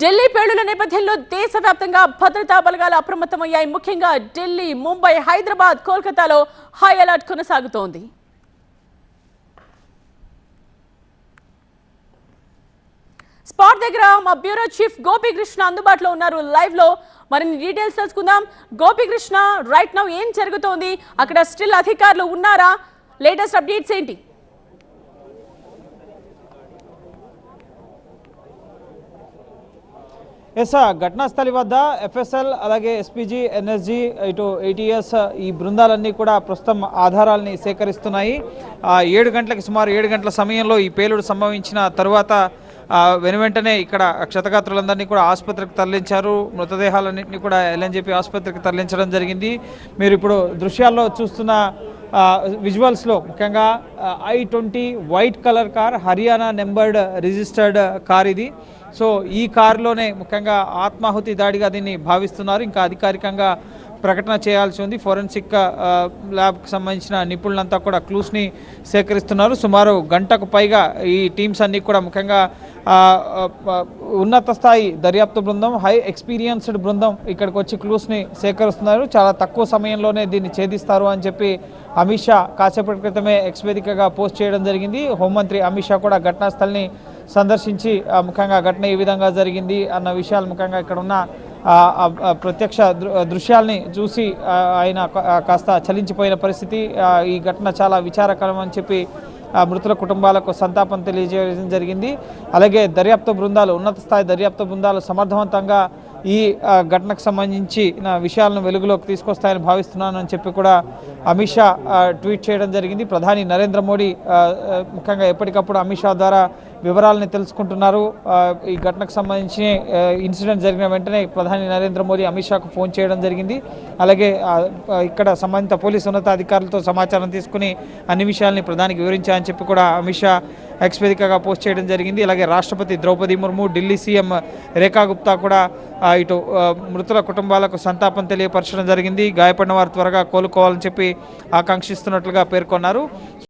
ఢిల్లీ పేలుల నేపథ్యంలో దేశవ్యాప్తంగా భద్రతా బలగాలు అప్రమత్తమయ్యాయి. ముఖ్యంగా ఢిల్లీ ముంబై హైదరాబాద్ కోల్కతాలో హై అలర్ట్ కొనసాగుతోంది. స్పాట్ దగ్గర మా బ్యూరో చీఫ్ గోపీకృష్ణ అందుబాటులో ఉన్నారు. లైవ్లో మరిన్ని డీటెయిల్స్ తెలుసుకుందాం. గోపీకృష్ణ రైట్ నౌ ఏం జరుగుతోంది? అక్కడ స్టిల్ అధికారులు ఉన్నారా? లేటెస్ట్ అప్డేట్స్ ఏంటి? ఎస్ ఘటనా స్థలి వద్ద ఎఫ్ఎస్ఎల్ అలాగే ఎస్పీజీ ఎన్ఎస్జీ ఇటు ఏటీఎస్ ఈ బృందాలన్నీ కూడా ప్రస్తుతం ఆధారాలని సేకరిస్తున్నాయి. ఏడు గంటలకు సుమారు ఏడు గంటల సమయంలో ఈ పేలుడు సంభవించిన తరువాత వెనువెంటనే ఇక్కడ క్షతగాత్రులందరినీ కూడా ఆసుపత్రికి తరలించారు. మృతదేహాలన్నింటినీ కూడా ఎల్ఎన్జేపీ ఆసుపత్రికి తరలించడం జరిగింది. మీరు ఇప్పుడు దృశ్యాల్లో చూస్తున్న విజువల్స్లో ముఖ్యంగా I twenty white colour car Haryana numbered registered car ఇది. సో ఈ కారులోనే ముఖ్యంగా ఆత్మాహుతి దాడిగా దీన్ని భావిస్తున్నారు. ఇంకా అధికారికంగా ప్రకటన చేయాల్సి ఉంది. ఫోరెన్సిక్ ల్యాబ్కి సంబంధించిన నిపుణులంతా కూడా క్లూస్ని సేకరిస్తున్నారు. సుమారు గంటకు పైగా ఈ టీమ్స్ అన్నీ కూడా ముఖ్యంగా ఉన్నత స్థాయి దర్యాప్తు బృందం హై ఎక్స్పీరియన్స్డ్ బృందం ఇక్కడికి వచ్చి క్లూస్ని సేకరిస్తున్నారు. చాలా తక్కువ సమయంలోనే దీన్ని ఛేదిస్తారు అని చెప్పి అమిత్ షా కాసేపటి క్రితమే ఎక్స్వేదికగా పోస్ట్ చేయడం జరిగింది. హోంమంత్రి అమిత్ షా కూడా ఘటనాస్థలిని సందర్శించి ముఖ్యంగా ఘటన ఏ విధంగా జరిగింది అన్న విషయాలు ముఖ్యంగా ఇక్కడ ఉన్న ప్రత్యక్ష దృశ్యాల్ని చూసి ఆయన కాస్త చలించిపోయిన పరిస్థితి ఈ ఘటన చాలా విచారకరం అని చెప్పి మృతుల కుటుంబాలకు సంతాపం తెలియజేయడం జరిగింది. అలాగే దర్యాప్తు బృందాలు ఉన్నత స్థాయి దర్యాప్తు బృందాలు సమర్థవంతంగా ఈ ఘటనకు సంబంధించి నా విషయాలను వెలుగులోకి తీసుకొస్తాయని భావిస్తున్నాను అని చెప్పి కూడా అమిత్ షా ట్వీట్ చేయడం జరిగింది. ప్రధాని నరేంద్ర మోడీ ముఖ్యంగా ఎప్పటికప్పుడు అమిత్ షా ద్వారా వివరాలని తెలుసుకుంటున్నారు. ఈ ఘటనకు సంబంధించి ఇన్సిడెంట్ జరిగిన వెంటనే ప్రధాని నరేంద్ర మోదీ అమిత్ షాకు ఫోన్ చేయడం జరిగింది. అలాగే ఇక్కడ సంబంధిత పోలీసు ఉన్నతాధికారులతో సమాచారం తీసుకుని అన్ని విషయాల్ని ప్రధానికి వివరించాలని చెప్పి కూడా అమిత్ షా ఎక్స్వేదికగా పోస్ట్ చేయడం జరిగింది. అలాగే రాష్ట్రపతి ద్రౌపది ముర్ము ఢిల్లీ సీఎం రేఖా గుప్తా కూడా ఇటు మృతుల కుటుంబాలకు సంతాపం తెలియపరచడం జరిగింది. గాయపడిన వారు త్వరగా కోలుకోవాలని చెప్పి ఆకాంక్షిస్తున్నట్లుగా పేర్కొన్నారు.